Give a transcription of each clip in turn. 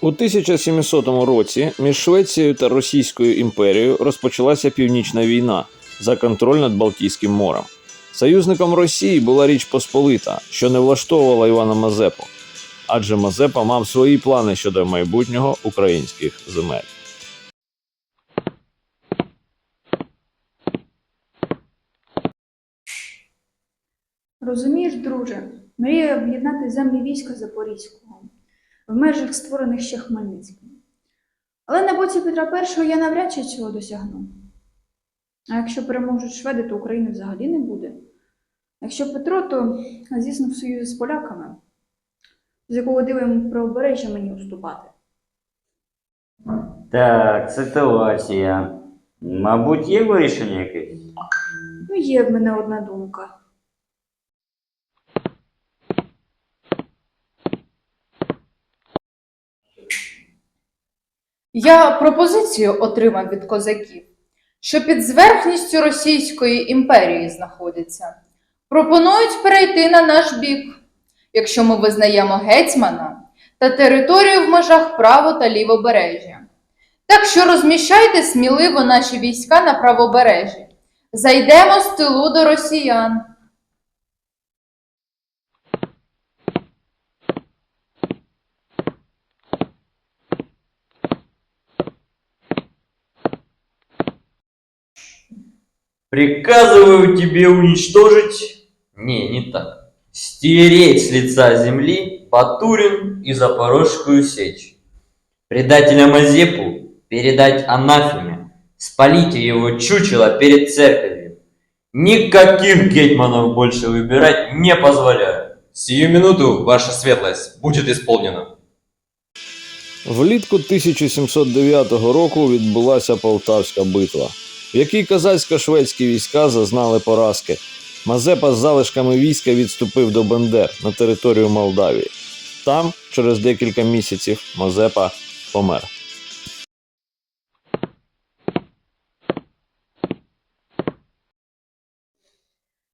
У 1700 році між Швецією та Російською імперією розпочалася північна війна за контроль над Балтійським морем. Союзником Росії була Річ Посполита, що не влаштовувала Івана Мазепу, адже Мазепа мав свої плани щодо майбутнього українських земель. Розумієш, друже, мрію об'єднати землі війська Запорізького в межах створених ще Хмельницьким. Але на боці Петра І я навряд чи цього досягну. А якщо переможуть шведи, то України взагалі не буде. Якщо Петро, то звісно в союзі з поляками, з якого дивимо правобережжя мені уступати. Так, ситуація. Мабуть, є вирішення якесь? Ну, є в мене одна думка. Я пропозицію отримав від козаків, що під зверхністю Російської імперії знаходяться. Пропонують перейти на наш бік, якщо ми визнаємо гетьмана та територію в межах право та лівобережжя. Так що розміщайте сміливо наші війська на правобережжі. Зайдемо з тилу до росіян. Приказываю тебе уничтожить... Не, не так. Стереть с лица земли Батурин и Запорожскую сечь. Предателя Мазепу передать анафеме, спалите его чучело перед церковью. Никаких гетманов больше выбирать не позволяю. Сию минуту, ваша светлость, будет исполнено. Влітку 1709 року відбулася Полтавська битва, в якій козацько-шведські війська зазнали поразки. Мазепа з залишками війська відступив до Бендер на територію Молдавії. Там, через декілька місяців, Мазепа помер.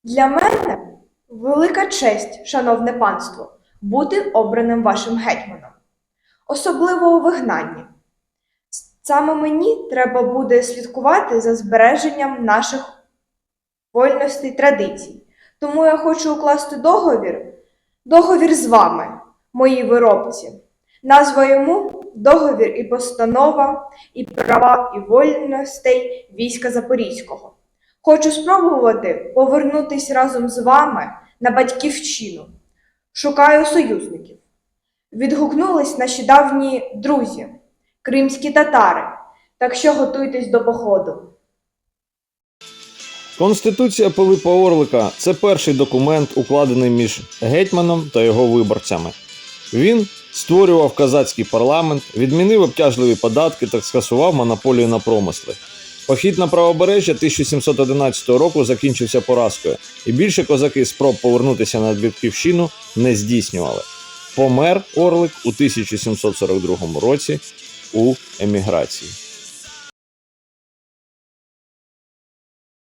Для мене велика честь, шановне панство, бути обраним вашим гетьманом, особливо у вигнанні. Саме мені треба буде слідкувати за збереженням наших вольностей традицій. Тому я хочу укласти договір, договір з вами, мої виробці. Назва йому договір і постанова, і права і вольностей війська Запорізького. Хочу спробувати повернутись разом з вами на батьківщину. Шукаю союзників. Відгукнулись наші давні друзі, кримські татари. Так що готуйтесь до походу. Конституція Пилипа Орлика це перший документ, укладений між гетьманом та його виборцями. Він створював казацький парламент, відмінив обтяжливі податки та скасував монополію на промисли. Похід на правобережжя 1711 року закінчився поразкою, і більше козаки спроб повернутися на Батьківщину не здійснювали. Помер Орлик у 1742 році у еміграції.